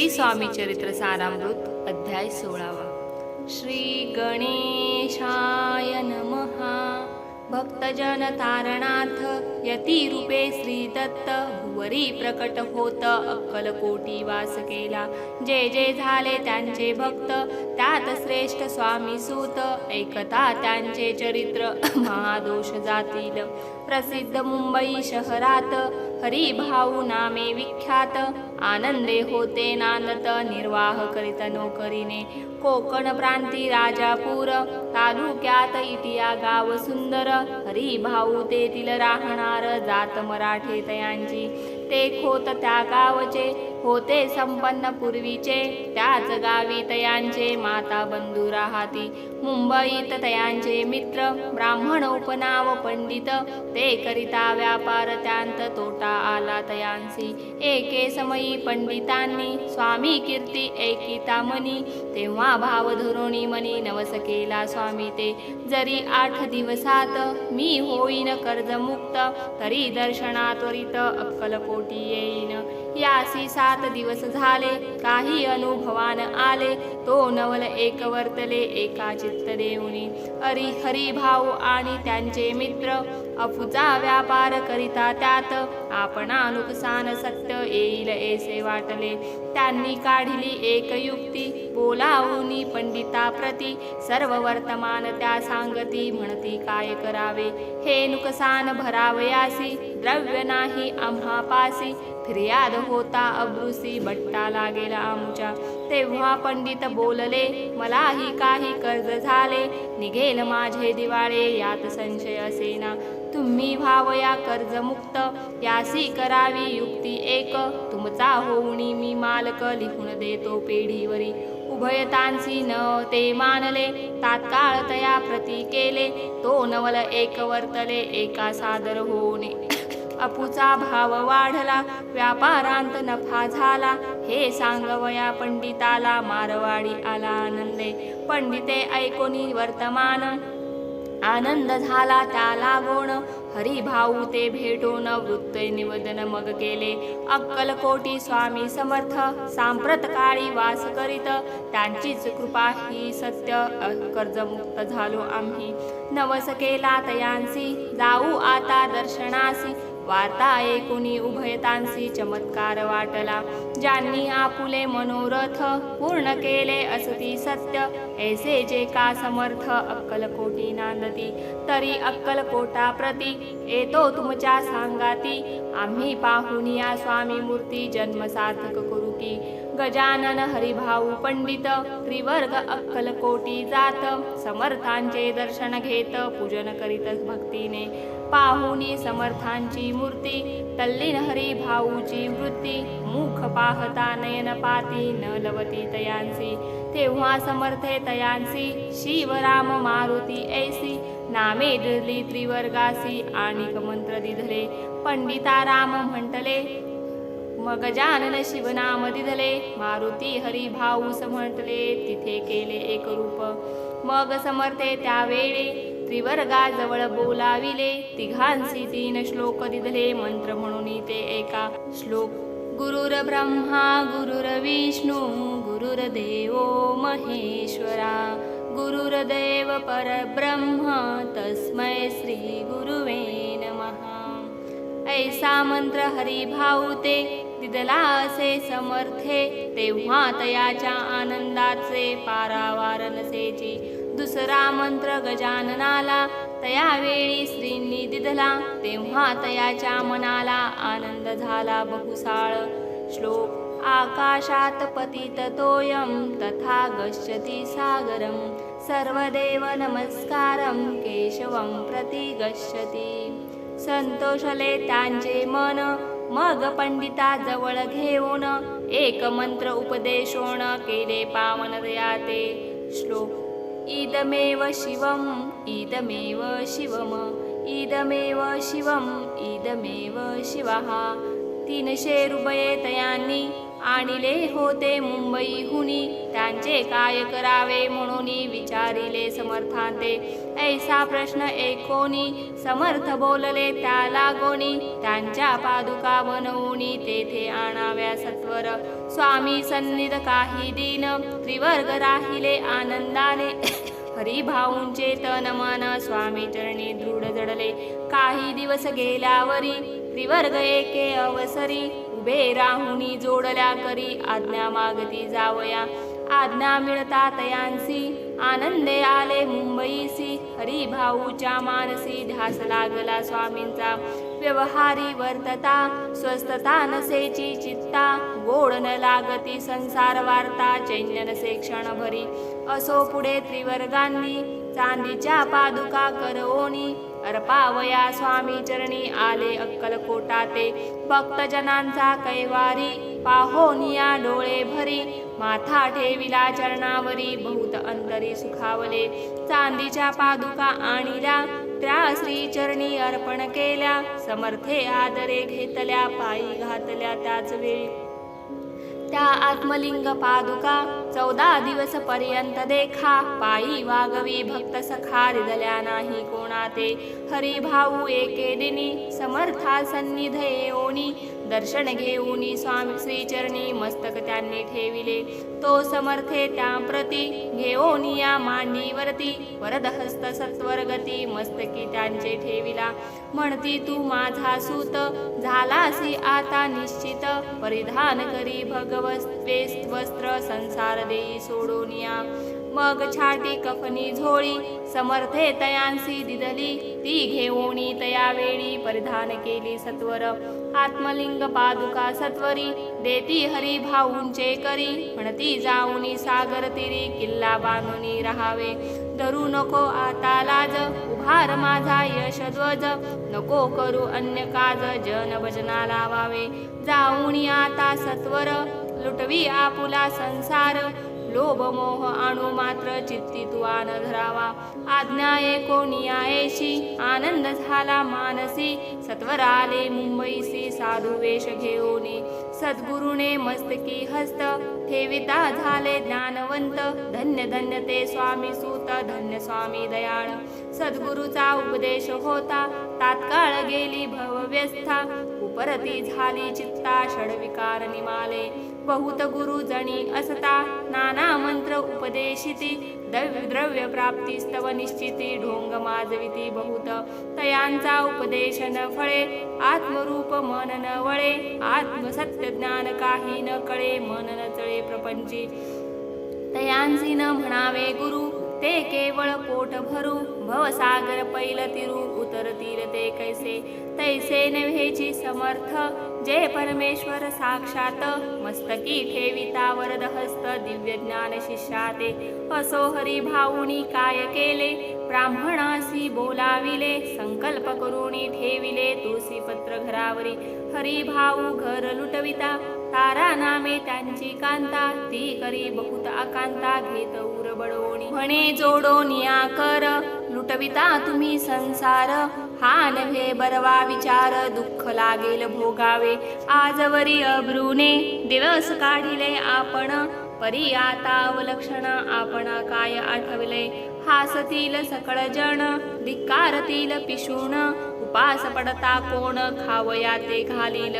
श्री स्वामी चरित्र सारामृत अध्याय सोळावा. श्री गणेशाय नमहा भक्तजन तारणाथ यतिरूपे श्री दत्त भुवरी प्रकट होत अक्कलकोटी वास केला जे जे झाले त्यांचे भक्त त्यात श्रेष्ठ स्वामी सूत ऐकता त्यांचे चरित्र महादोष जातील. प्रसिद्ध मुंबई शहरात. हरिभाऊ नामे विख्यात. आनंदे होते नांदत निर्वाह करीत नोकरीने. कोकण प्रांती राजापूर तालुक्यात इटिया गाव सुंदर. हरिभाऊ तेथील राहणार जात मराठे तयांची ते खोत त्या गावचे होते संपन्न पूर्वीचे. त्याच गावी तयांचे माता बंधू राहती. मुंबईत तयांचे मित्र ब्राह्मण उपनाव पंडित. ते करिता व्यापार त्यांत तोटा आला तयांसी. एके समयी पंडितांनी स्वामी कीर्ती एकिता मनी तेव्हा भाव धोरणी मनी नवस केला स्वामी ते. जरी आठ दिवसात मी होईन कर्जमुक्त तरी दर्शना त्वरित अक्कलकोटी येईन. यासी सात दिवस झाले काही अनुभवान आले तो नवल एक वर्तले एका चित्त देऊनी. हरी भाऊ आणि त्यांचे मित्र अफूचा व्यापार करिता त्यात आपणा नुकसान सत्य येईल असे वाटले. त्यांनी काढली एक युक्ती बोलावूनी पंडिता प्रती सर्व वर्तमान त्या सांगती म्हणती काय करावे? हे नुकसान भरावयासी द्रव्य नाही आम्हा पासी फिर्याद होता अब्रुसी बट्टा लागेल आमच्या. तेव्हा पंडित बोलले मलाही काही कर्ज झाले निघेल माझे दिवाळे यात संशय असेना. तुम्ही भावया कर्जमुक्त यासी करावी युक्ती एक. तुमचा होऊनी मी मालक लिहून देतो पेढीवरी. उभयतांसी न ते मानले तात्काळ तया प्रती केले. तो नवल एक वर्तले एका सादर होणे. अपूचा भाव वाढला व्यापारांत नफा झाला. हे सांगवया पंडिताला मारवाडी आला आनंदे. पंडिते ऐकोनी वर्तमान. आनंद झाला त्याला गोण हरिभाऊ ते भेटून वृत्त निवेदन मग केले. अक्कलकोटी स्वामी समर्थ सांप्रत काळी वास करीत. त्यांचीच कृपा ही सत्य कर्जमुक्त झालो आम्ही. नवस केला तयांसी जाऊ आता दर्शनासी. वार्ता ऐकुनी उभयतांसी चमत्कार वाटला. ज्यांनी आपुले मनोरथ पूर्ण केले असती सत्य ऐसे जे का समर्थ अक्कलकोटी नांदती. तरी अक्कलकोटा प्रती येतो तुमच्या सांगाती. आम्ही पाहून या स्वामी मूर्ती जन्म सार्थक करू की. गजानन हरिभाऊ पंडित त्रिवर्ग अक्कलकोटी जात. समर्थांचे दर्शन घेत पूजन करीत भक्तीने. पाहुनी समर्थांची मूर्ती तल्लीन हरी भाऊची वृत्ती मुख पाहता नयन पाती न लवती तयांसी तेव्हा समर्थे तयांसी शिवराम मारुती ऐसी नामे दिली त्रिवर्गासी आणि मंत्र दिधले पंडिता राम म्हटले मग जानन शिवनाम दिधले मारुती हरी भाऊस म्हटले तिथे केले एक रूप. मग समर्थे त्यावेळी त्रिवर्गाजवळ बोलाविले. तिघांसी तीन श्लोक दिधले. मंत्र म्हणून ते एका श्लोक. गुरुर ब्रह्मा गुरुर विष्णू गुरुर्देवो महेश्वरा. गुरुर्देव परब्रह्म तस्मै श्री गुरुवे नमः. ऐसा मंत्र हरी भाऊते दिदला असे समर्थे. तेव्हा तयाच्या आनंदाचे पारावार नसेची दुसरा मंत्र गजाननाला तया वेळी श्रींनी दिदला तेव्हा तयाच्या मनाला आनंद झाला बहुसाळ. श्लोक आकाशात पतित तोयम तथा गच्छति सागरम सर्वदेव नमस्कारम केशवं प्रति गच्छति. संतोषले त्यांचे मन मग पंडिता जवळ घेऊन एक मंत्र उपदेशोण केले पावन दयाते. श्लोक इदमेव शिवम इदमेव शिवम। इदमेव शिवम इदमेव शिवः। तीनशे रुपये तयांनी आणिले होते मुंबईहुनी त्यांचे काय करावे म्हणून विचारिले समर्थांते. ऐसा प्रश्न एकोणी समर्थ बोलले त्याला कोणी. त्यांच्या पादुका बनवून तेथे आणाव्या सत्वर. स्वामी सन्निध काही दिन त्रिवर्ग राहिले आनंदाने. हरिभाऊंचे तन मन स्वामी चरणी दृढ जडले. काही दिवस गेल्यावरी त्रिवर्ग एके अवसरी उभे राहुनी जोडल्या करी. आज्ञा मागती जावया. आज्ञा मिळता तयांसी. आनंदे आले मुंबईसी. हरी भाऊच्या मानसी. ध्यास लागला स्वामींचा. व्यवहारी वर्तता. स्वस्थता नसेची चित्ता. गोड न लागती संसार वार्ता. चैन्य नसे क्षणभरी. असो पुढे त्रिवर्गांनी. चांदीच्या पादुका करवोनी. अर्पावया स्वामी चरणी आले अक्कलकोटा ते भक्तजनांचा कैवारी पाहोनिया डोळे भरी. माथा ठेविला चरणावरी बहुत अंतरी सुखावले. चांदीच्या पादुका आणिल्या त्या श्री चरणी अर्पण केल्या. समर्थे आदरे घेतल्या पायी घातल्या त्याच वेळी. त्या आत्मलिंग पादुका चौदा दिवस पर्यंत देखा पायी वागवी भक्त सखा रिदल्या नाही कोणा ते हरिभाऊ एके दिनी समर्था सन्निध दर्शन घेऊन स्वामी श्रीचरणी मस्तक त्यांनी ठेविले. तो समर्थे त्या प्रती घेऊन या मांडीवरती. वरदहस्त सत्वरगती मस्तकी त्यांचे ठेविला. म्हणती तू माझा सूत झालासी आता निश्चित. परिधान करी भगवत वस्त्र संसार देई सोडून या. मग छाटी कफनी झोळी समर्थे तयांसी दिदली. ती घेऊनी तया वेळी परिधान केली सत्वर. आत्मलिंग पादुका सत्वरी देती हरी भाऊंचे करी. म्हणती जाऊनी सागर तिरी किल्ला बांधुनी राहावे. धरू नको आता लाज उभार माझा यश ध्वज. नको करू अन्य काज जन भजना लावावे. जाऊनी आता सत्वर लुटवी आपुला संसार. लोभ मोह आणू मात्र चित्ती तू आन धरावा. आज्ञा कोणी आयेशी? आनंद झाला मानसी. सत्वर आले मुंबईसी साधू वेश घेऊने. सद्गुरुने मस्तकी हस्त ठेविता झाले ज्ञानवंत. धन्य धन्य ते स्वामी सूत धन्य स्वामी दयाळ. सद्गुरूचा उपदेश होता तात्काळ गेली भवव्यस्था. उपरती झाली चित्ता षडविकार निमाले. बहुत गुरु जणी असता नाना मंत्र उपदेशिती द्रव्य प्राप्ती स्तव निश्चिती ढोंग माजविती बहुत। तयांचा उपदेश न फळे आत्मरूप मन न वळे आत्मसत्य ज्ञान काही न कळे मन न चळे प्रपंची। तयांसी न म्हणावे गुरु ते केवळ पोट भरू भवसागर पैल तिरू उतरतील ते कैसे? तैसे नव्हेची समर्थ। जय परमेश्वर साक्षात। मस्तकी ठेविता वरद हस्त दिव्य ज्ञान शिष्याते। असो हरी भाऊनी काय केले? ब्राह्मणासी बोलाविले। संकल्प करुणी ठेविले तुळसी पत्र घरावरी। हरी भाऊ घर लुटविता। तारा नामे त्यांची कांता। ती करी बहुत आकांता। घेत उरबडोणी म्हणे जोडोनिया कर। कविता तुम्ही संसार हा नव्हे बरवा विचार दुःख लागेल भोगावे. आजवरी अब्रुने दिवस काढिले आपण परी आता अवलक्षण आपण काय आठवले? हासतील सकळ जण धिक्कारतील पिशून उपास पडता कोण खावया ते घालील.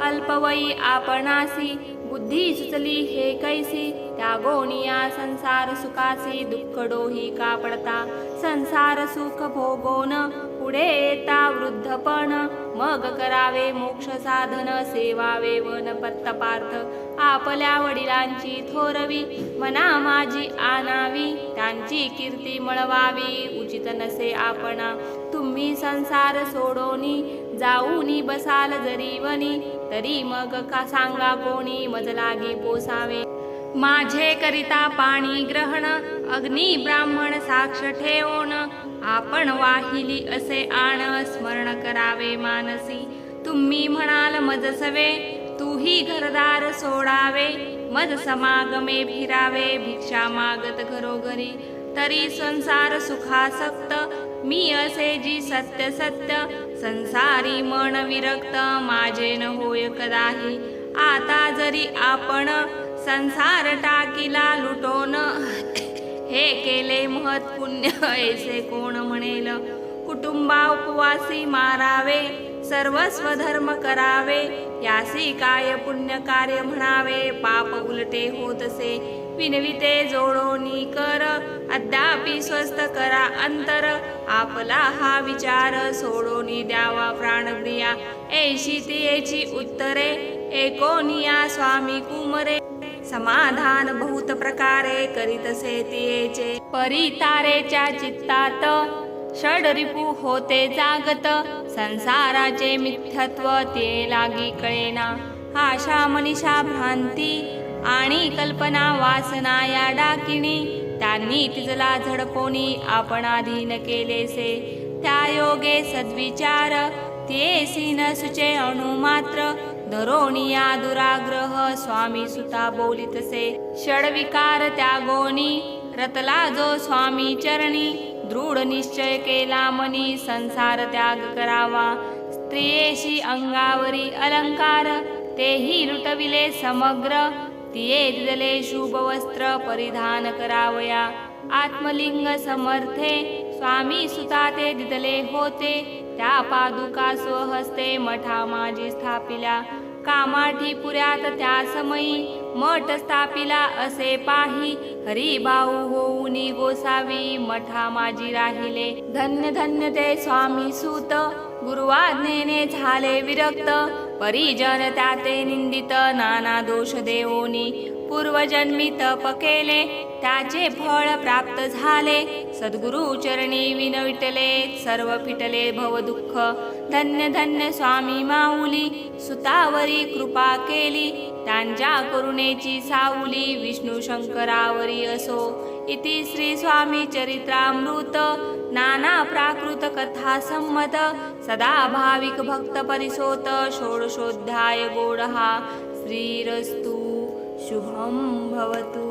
अल्पवयी आपणासी बुद्धी सुचली हे कैसी? त्यागोनिया संसार सुखासी दुःख डोही का पडता संसार सुख भोगोन पुढे येता वृद्धपण मग करावे मोक्ष साधन सेवावे वन पत्तपार्थ. आपल्या वडिलांची थोरवी मना माझी आणावी त्यांची कीर्ती मळवावी उचित नसे आपणा. तुम्ही संसार सोडोनी जाऊनी बसाल जरीवनी तरी मग का सांगा कोणी मज लागी पोसावे. माझे करिता पाणी ग्रहण अग्नी ब्राह्मण साक्ष ठेवून. आपण वाहिली असे आण स्मरण करावे मानसी. तुम्ही म्हणाल मज सवे. तूही घरदार सोडावे. मज समागमे फिरावे भिक्षा मागत घरोघरी. तरी संसार सुखासक्त. मी असे जी सत्य सत्य संसारी मन विरक्त माझे न होय कदाही. आता जरी आपण संसार टाकीला लुटोन. हे केले महत पुण्य ऐसे कोण म्हणेल? कुटुंबा उपवासी मारावे सर्वस्व धर्म करावे यासी काय पुण्य कार्य म्हणावे? पाप उलटे होतसे विनविते जोडोनी कर अद्यापि स्वस्त करा अंतर. आपला हा विचार सोडोनी द्यावा प्राणप्रिया. ऐशी तियेची उत्तरे एकोनिया स्वामी कुमरे. समाधान बहुत प्रकारे करीतसे तियेचे परितारेच्या चित्तात षड रिपू होते जागत संसाराचे मिथ्यत्व ते लागी कळेना. आशा मनीषा भ्रांती आणि कल्पना वासना या डाकिणी त्यांनी तिजला झडपोनी आपण अधीन केलेसे. त्या योगे सद्विचार तेसी न सुचे अणुमात्र धरोणिया दुराग्रह स्वामी सुता बोलितसे षडविकार त्यागोनी रतला जो स्वामी चरणी। दृढ निश्चय केला मनी संसार त्याग करावा। स्त्रियेशी अंगावरी अलंकार तेही लुटविले समग्र। तिये दिदले शुभ वस्त्र परिधान करावया। आत्मलिंग समर्थे स्वामी सुता ते दिदले होते। त्या पादुका स्वहस्ते मठा माझी स्थापिल्या। कामाठी पुऱ्यात त्या समयी मठ स्थापिला असे पाही. हरी भाऊ होऊनी गोसावी मठा माझी राहिले. धन्य धन्य ते स्वामी सूत. गुरुवाज्ञेने झाले विरक्त. परिजन त्याते निंदित नाना दोष देवोनी. पूर्वजन्मी तप केले त्याचे फळ प्राप्त झाले. सद्गुरु चरणी विनविटले सर्व फिटले भव दुःख धन्य धन्य स्वामी माऊली सुतावरी कृपा केली. त्यांच्या करुणेची सावली विष्णू शंकरावरी असो. इति श्री स्वामी चरित्रामृत नाना प्राकृत कथा संमत. सदा भाविक भक्त परिसोत षोडशोध्याय गोडहा. श्रीरस्तु शुभं भवतु.